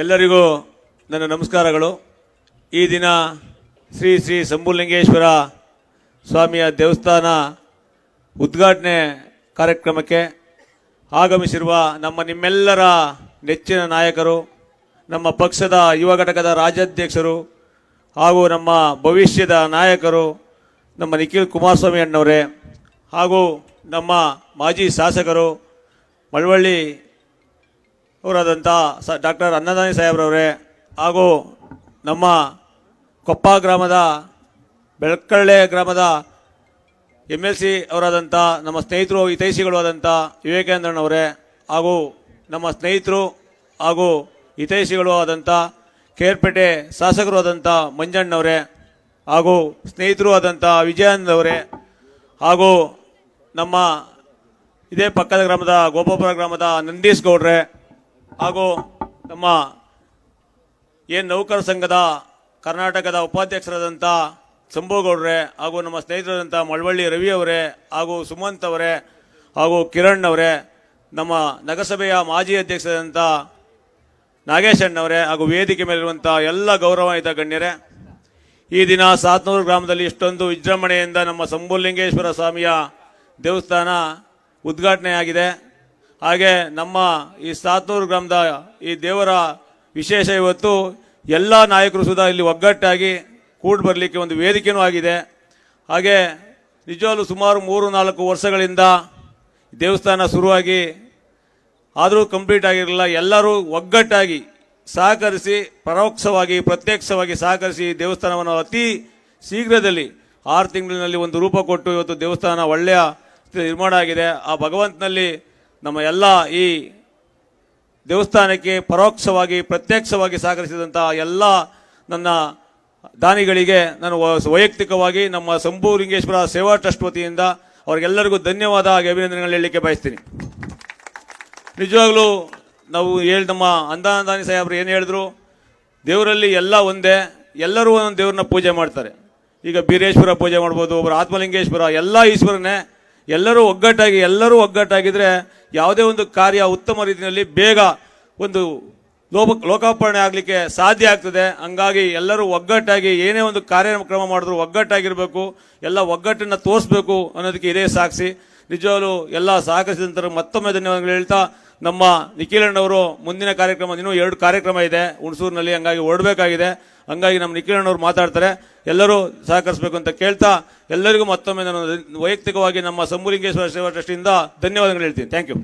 ಎಲ್ಲರಿಗೂ ನನ್ನ ನಮಸ್ಕಾರಗಳು. ಈ ದಿನ ಶ್ರೀ ಶ್ರೀ ಶಂಭುಲಿಂಗೇಶ್ವರ ಸ್ವಾಮಿಯ ದೇವಸ್ಥಾನ ಉದ್ಘಾಟನೆ ಕಾರ್ಯಕ್ರಮಕ್ಕೆ ಆಗಮಿಸಿರುವ ನಮ್ಮ ನಿಮ್ಮೆಲ್ಲರ ನೆಚ್ಚಿನ ನಾಯಕರು, ನಮ್ಮ ಪಕ್ಷದ ಯುವ ಘಟಕದ ರಾಜ್ಯಾಧ್ಯಕ್ಷರು ಹಾಗೂ ನಮ್ಮ ಭವಿಷ್ಯದ ನಾಯಕರು ನಮ್ಮ ನಿಖಿಲ್ ಕುಮಾರಸ್ವಾಮಿ ಅಣ್ಣವರೇ ಹಾಗೂ ನಮ್ಮ ಮಾಜಿ ಶಾಸಕರು ಮಳವಳ್ಳಿ ಅವರಾದಂಥ ಸ, ಡಾಕ್ಟರ್ ಅನ್ನದಾನಿ ಸಾಹೇಬ್ರವರೇ ಹಾಗೂ ನಮ್ಮ ಕೊಪ್ಪ ಗ್ರಾಮದ ಬೆಳ್ಕಳ್ಳೆ ಗ್ರಾಮದ ಎಂ ಎಲ್ ಸಿ ಅವರಾದಂಥ ನಮ್ಮ ಸ್ನೇಹಿತರು, ಹಿತೈಷಿಗಳು ಆದಂಥ ವಿವೇಕಾನಂದನವರೇ ಹಾಗೂ ನಮ್ಮ ಸ್ನೇಹಿತರು ಹಾಗೂ ಹಿತೈಷಿಗಳು ಆದಂಥ ಕೇರ್ಪೇಟೆ ಶಾಸಕರು ಆದಂಥ ಮಂಜಣ್ಣವರೇ ಹಾಗೂ ಸ್ನೇಹಿತರು ಆದಂಥ ವಿಜಯಾನಂದವರೇ ಹಾಗೂ ನಮ್ಮ ಇದೇ ಪಕ್ಕದ ಗ್ರಾಮದ ಗೋಪಾಪುರ ಗ್ರಾಮದ ನಂದೀಶ್ ಗೌಡ್ರೆ ಹಾಗೂ ನಮ್ಮ ಏನು ನೌಕರ ಸಂಘದ ಕರ್ನಾಟಕದ ಉಪಾಧ್ಯಕ್ಷರಾದಂಥ ಸಂಭೋಗೌಡ್ರೆ ಹಾಗೂ ನಮ್ಮ ಸ್ನೇಹಿತರಾದಂಥ ಮಳವಳ್ಳಿ ರವಿ ಅವರೇ ಹಾಗೂ ಸುಮಂತ್ ಅವರೇ ಹಾಗೂ ಕಿರಣ್ ಅವರೇ, ನಮ್ಮ ನಗರಸಭೆಯ ಮಾಜಿ ಅಧ್ಯಕ್ಷರಾದಂಥ ನಾಗೇಶ್ ಅಣ್ಣವರೇ ಹಾಗೂ ವೇದಿಕೆ ಮೇಲಿರುವಂಥ ಎಲ್ಲ ಗೌರವಾನ್ವಿತ ಗಣ್ಯರೇ, ಈ ದಿನ ಸಾತ್ನೂರು ಗ್ರಾಮದಲ್ಲಿ ಇಷ್ಟೊಂದು ವಿಜೃಂಭಣೆಯಿಂದ ನಮ್ಮ ಸಂಭುಲಿಂಗೇಶ್ವರ ಸ್ವಾಮಿಯ ದೇವಸ್ಥಾನ ಉದ್ಘಾಟನೆಯಾಗಿದೆ. ಹಾಗೆ ನಮ್ಮ ಈ ಸಾತ್ನೂರು ಗ್ರಾಮದ ಈ ದೇವರ ವಿಶೇಷ ಇವತ್ತು ಎಲ್ಲ ನಾಯಕರು ಸುಧಾ ಇಲ್ಲಿ ಒಗ್ಗಟ್ಟಾಗಿ ಕೂಡಿ ಬರಲಿಕ್ಕೆ ಒಂದು ವೇದಿಕೆನೂ ಆಗಿದೆ. ಹಾಗೆ ನಿಜವಾಗಲೂ ಸುಮಾರು ಮೂರು ನಾಲ್ಕು ವರ್ಷಗಳಿಂದ ದೇವಸ್ಥಾನ ಶುರುವಾಗಿ ಆದರೂ ಕಂಪ್ಲೀಟ್ ಆಗಿರಲಿಲ್ಲ. ಎಲ್ಲರೂ ಒಗ್ಗಟ್ಟಾಗಿ ಸಹಕರಿಸಿ, ಪರೋಕ್ಷವಾಗಿ, ಪ್ರತ್ಯಕ್ಷವಾಗಿ ಸಹಕರಿಸಿ ದೇವಸ್ಥಾನವನ್ನು ಅತಿ ಶೀಘ್ರದಲ್ಲಿ ಆರು ತಿಂಗಳಿನಲ್ಲಿ ಒಂದು ರೂಪ ಕೊಟ್ಟು ಇವತ್ತು ದೇವಸ್ಥಾನ ಒಳ್ಳೆಯ ನಿರ್ಮಾಣ ಆಗಿದೆ. ಆ ಭಗವಂತನಲ್ಲಿ ನಮ್ಮ ಎಲ್ಲ ಈ ದೇವಸ್ಥಾನಕ್ಕೆ ಪರೋಕ್ಷವಾಗಿ, ಪ್ರತ್ಯಕ್ಷವಾಗಿ ಸಹಕರಿಸಿದಂಥ ಎಲ್ಲ ನನ್ನ ದಾನಿಗಳಿಗೆ ನಾನು ವೈಯಕ್ತಿಕವಾಗಿ ನಮ್ಮ ಸಂಭೂಲಿಂಗೇಶ್ವರ ಸೇವಾ ಟ್ರಸ್ಟ್ ವತಿಯಿಂದ ಅವರಿಗೆಲ್ಲರಿಗೂ ಧನ್ಯವಾದ ಹಾಗೆ ಅಭಿನಂದನೆಗಳು ಹೇಳಲಿಕ್ಕೆ ಬಯಸ್ತೀನಿ. ನಿಜವಾಗ್ಲೂ ನಾವು ಹೇಳಿ, ನಮ್ಮ ಅಂದಾನಂದಾನಿ ಸಾಹೇಬ್ರು ಏನು ಹೇಳಿದ್ರು? ದೇವರಲ್ಲಿ ಎಲ್ಲ ಒಂದೇ, ಎಲ್ಲರೂ ಒಂದೊಂದು ದೇವ್ರನ್ನ ಪೂಜೆ ಮಾಡ್ತಾರೆ. ಈಗ ಬೀರೇಶ್ವರ ಪೂಜೆ ಮಾಡ್ಬೋದು, ಒಬ್ಬರು ಆತ್ಮಲಿಂಗೇಶ್ವರ, ಎಲ್ಲ ಈಶ್ವರನೇ ಎಲ್ಲರೂ ಒಗ್ಗಟ್ಟಾಗಿ, ಎಲ್ಲರೂ ಒಗ್ಗಟ್ಟಾಗಿದ್ರೆ ಯಾವುದೇ ಒಂದು ಕಾರ್ಯ ಉತ್ತಮ ರೀತಿಯಲ್ಲಿ ಬೇಗ ಒಂದು ಲೋಪ, ಲೋಕಾರ್ಪಣೆ ಆಗಲಿಕ್ಕೆ ಸಾಧ್ಯ ಆಗ್ತದೆ. ಹಂಗಾಗಿ ಎಲ್ಲರೂ ಒಗ್ಗಟ್ಟಾಗಿ, ಏನೇ ಒಂದು ಕಾರ್ಯಕ್ರಮ ಮಾಡಿದ್ರು ಒಗ್ಗಟ್ಟಾಗಿರಬೇಕು, ಎಲ್ಲ ಒಗ್ಗಟ್ಟನ್ನು ತೋರಿಸ್ಬೇಕು ಅನ್ನೋದಕ್ಕೆ ಇದೇ ಸಾಕ್ಷಿ. ನಿಜವಾಗಲೂ ಎಲ್ಲ ಸಹಕರಿಸಿದಂತರ ಮತ್ತೊಮ್ಮೆ ಧನ್ಯವಾದಗಳು ಹೇಳ್ತಾ ನಮ್ಮ ನಿಖಿಲಣ್ಣವರು ಮುಂದಿನ ಕಾರ್ಯಕ್ರಮ, ಇನ್ನೂ ಎರಡು ಕಾರ್ಯಕ್ರಮ ಇದೆ. ಹುಣಸೂರಿನಲ್ಲಿ ಹಂಗಾಗಿ ಓಡಬೇಕಾಗಿದೆ. ಹಂಗಾಗಿ ನಮ್ಮ ನಿಖಿಲಣ್ಣವರು ಮಾತಾಡ್ತಾರೆ. ಎಲ್ಲರೂ ಸಹಕರಿಸಬೇಕು ಅಂತ ಕೇಳ್ತಾ ಎಲ್ಲರಿಗೂ ಮತ್ತೊಮ್ಮೆ ನಾನು ವೈಯಕ್ತಿಕವಾಗಿ ನಮ್ಮ ಸಂಬೂಲಿಂಗೇಶ್ವರ ಸೇವಾ ಟ್ರಸ್ಟಿಂದ ಧನ್ಯವಾದಗಳು ಹೇಳ್ತೀನಿ. Thank you